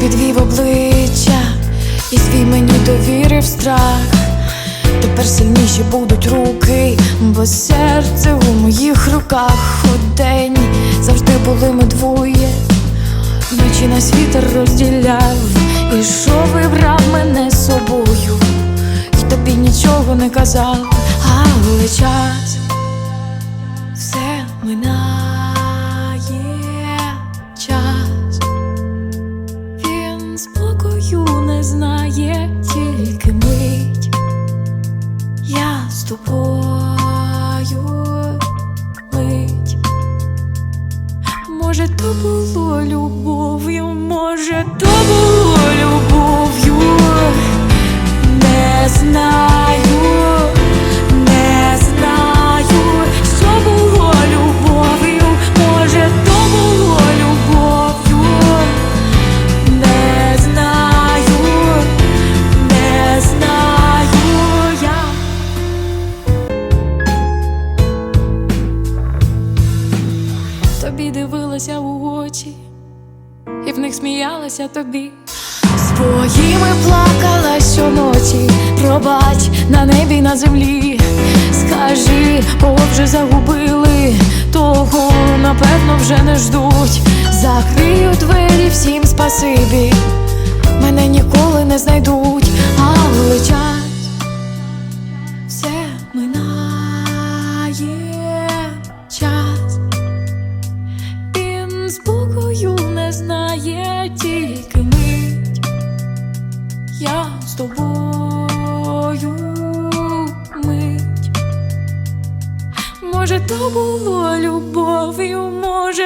підвів обличчя, і свій мені довірив страх. Тепер сильніші будуть руки, бо серце у моїх руках у день завжди були ми двоє. Вночі нас вітер розділяв, і що вибрав мене з собою, і тобі нічого не казав, але час все минає знає, тільки мить. Я з тобою мить. Може, то було любов'ю, може, то було Тобі дивилася у очі, і в них сміялася тобі. Своїми плакала щоночі, пробач на небі на землі. Скажи, кого загубили, того напевно вже не ждуть. Закрию двері всім спасибі, мене ніколи не знайдуть, але час все минає знає тільки мить. Я з тобою мить. Може, то було любов'ю, може,